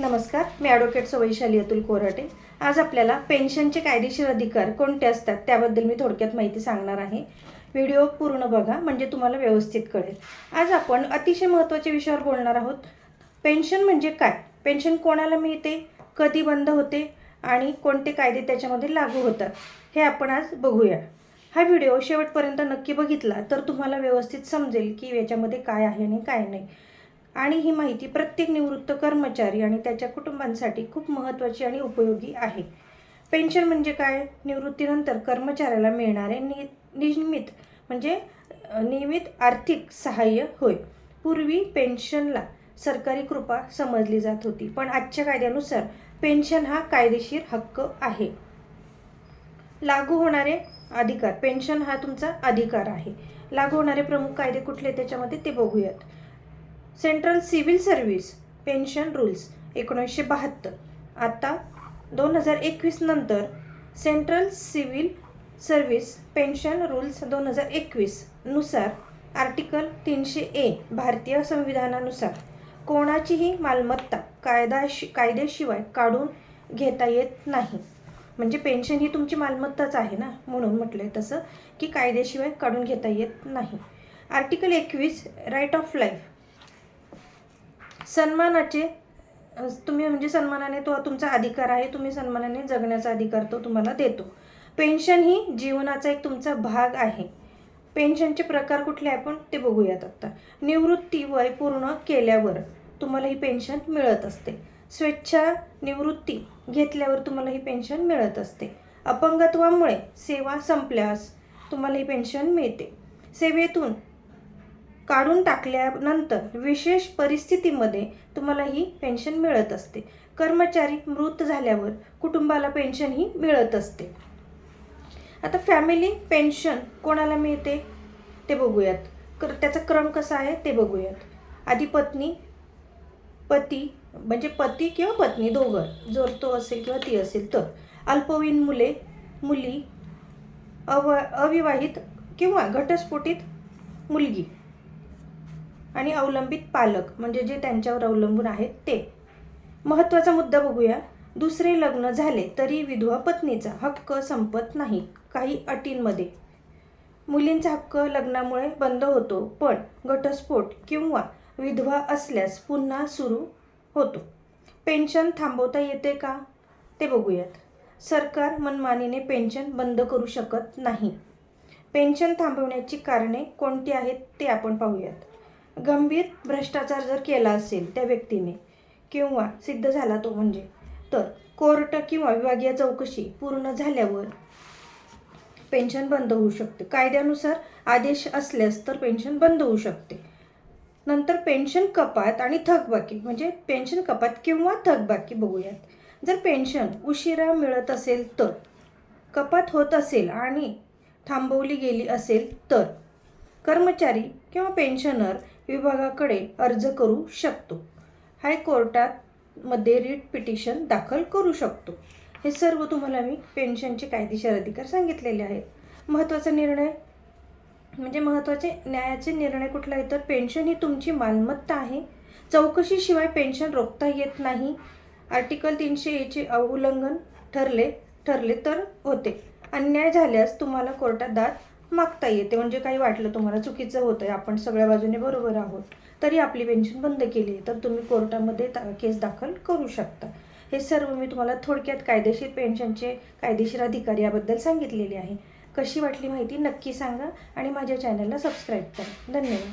नमस्कार मी ॲडव्होकेट वैशाली अतुल कोराटे. आज आपल्याला पेन्शनचे कायदेशीर अधिकार कोणते असतात त्याबद्दल मी थोडक्यात माहिती सांगणार आहे. व्हिडिओ पूर्ण बघा म्हणजे तुम्हाला व्यवस्थित कळेल. आज आपण अतिशय महत्त्वाच्या विषयावर बोलणार आहोत. पेन्शन म्हणजे काय? पेन्शन कोणाला मिळते? कधी बंद होते? आणि कोणते कायदे त्याच्यामध्ये लागू होतात? हे आपण आज बघूया. हा व्हिडिओ शेवटपर्यंत नक्की बघितला तर तुम्हाला व्यवस्थित समजेल की याच्यामध्ये काय आहे आणि काय नाही. आणि ही माहिती प्रत्येक निवृत्त कर्मचारी आणि त्याच्या कुटुंबांसाठी खूप महत्त्वाची आणि उपयोगी आहे. पेन्शन म्हणजे काय? निवृत्तीनंतर कर्मचाऱ्याला मिळणारे नि नियमित म्हणजे नियमित आर्थिक सहाय्य होय. पूर्वी पेन्शनला सरकारी कृपा समजली जात होती पण आजच्या कायद्यानुसार पेन्शन हा कायदेशीर हक्क आहे. लागू होणारे अधिकार पेन्शन हा तुमचा अधिकार आहे. लागू होणारे प्रमुख कायदे कुठले त्याच्यामध्ये ते बघूयात. Central civil service pension rules एकोणीसशे बहात्तर. आता दोन हजार एकवीस नंतर central civil service pension rules दोन हजार एकवीसनुसार आर्टिकल तीनशे ए भारतीय संविधानानुसार कोणाचीही मालमत्ता कायदाशी कायद्याशिवाय काढून घेता येत नाही. म्हणजे पेन्शन ही तुमची मालमत्ताच आहे ना? म्हणून म्हटलं आहे तसं की कायद्याशिवाय काढून घेता येत नाही. आर्टिकल एकवीस राईट ऑफ लाईफ सन्मानाचे तुम्ही म्हणजे सन्मानाने तो तुमचा अधिकार आहे तुम्ही सन्मानाने जगण्याचा अधिकार तो तुम्हाला देतो. पेन्शन ही जीवनाचा एक तुमचा भाग आहे. पेन्शनचे प्रकार कुठले आपण ते बघूयात आत्ता निवृत्ती वय पूर्ण केल्यावर तुम्हाला ही पेन्शन मिळत असते. स्वेच्छा निवृत्ती घेतल्यावर तुम्हाला ही पेन्शन मिळत असते. अपंगत्वामुळे सेवा संपल्यास तुम्हाला ही पेन्शन मिळते. सेवेतून काढून टाकल्यानंतर विशेष परिस्थितीमध्ये तुम्हाला ही पेन्शन मिळत असते. कर्मचारी मृत झाल्यावर कुटुंबाला पेन्शन ही मिळत असते. आता फॅमिली पेन्शन कोणाला मिळते? ते बघूयात. कर त्याचा क्रम कसा आहे ते बघूयात. आधी पत्नी पती म्हणजे पती किंवा पत्नी दोघं. जर तो असेल किंवा ती असेल तर. अल्पवयीन मुले मुली अव अविवाहित किंवा घटस्फोटित मुलगी. आणि अवलंबित पालक म्हणजे जे त्यांच्यावर अवलंबून आहेत ते. महत्त्वाचा मुद्दा बघूया. दुसरे लग्न झाले तरी विधवा पत्नीचा हक्क संपत नाही काही अटींमध्ये. मुलींचा हक्क लग्नामुळे बंद होतो पण घटस्फोट किंवा विधवा असल्यास पुन्हा सुरू होतो. पेन्शन थांबवता येते का? ते बघूयात. सरकार मनमानीने पेन्शन बंद करू शकत नाही. पेन्शन थांबवण्याची कारणे कोणती आहेत ते आपण पाहूयात. गंभीर भ्रष्टाचार जर केला असेल त्या व्यक्तीने किंवा सिद्ध झाला तो म्हणजे तर कोर्ट किंवा विभागीय चौकशी पूर्ण झाल्यावर पेन्शन बंद होऊ शकते. कायद्यानुसार आदेश असल्यास तर पेन्शन बंद होऊ शकते. नंतर पेन्शन कपात आणि थकबाकी म्हणजे पेन्शन कपात किंवा थकबाकी बघूयात. जर पेन्शन उशिरा मिळत असेल तर कपात होत असेल आणि थांबवली गेली असेल तर कर्मचारी किंवा पेन्शनर विभागाकडे अर्ज करू शकतो. हायकोर्टात मध्ये रिट पिटिशन दाखल करू शकतो. हे सर्व तुम्हाला मी पेन्शनचे कायदेशीर अधिकार सांगितलेले आहेत. महत्त्वाचा निर्णय? म्हणजे महत्त्वाचे न्यायाचे निर्णय कुठला आहे तर पेन्शन ही तुमची मालमत्ता आहे. चौकशीशिवाय पेन्शन रोखता येत नाही. आर्टिकल तीनशे एचे उल्लंघन ठरले ठरले तर होते. अन्याय झाल्यास तुम्हाला कोर्टात दाद मागता येते. म्हणजे काही वाटलं तुम्हाला चुकीचं होतं आहे आपण सगळ्या बाजूने बरोबर आहोत तरी आपली पेन्शन बंद केली आहे तर तुम्ही कोर्टामध्ये ता केस दाखल करू शकता. हे सर्व मी तुम्हाला थोडक्यात कायदेशीर पेन्शनचे कायदेशीर अधिकार याबद्दल सांगितलेले आहे. कशी वाटली माहिती नक्की सांगा आणि माझ्या चॅनलला सबस्क्राईब करा. धन्यवाद.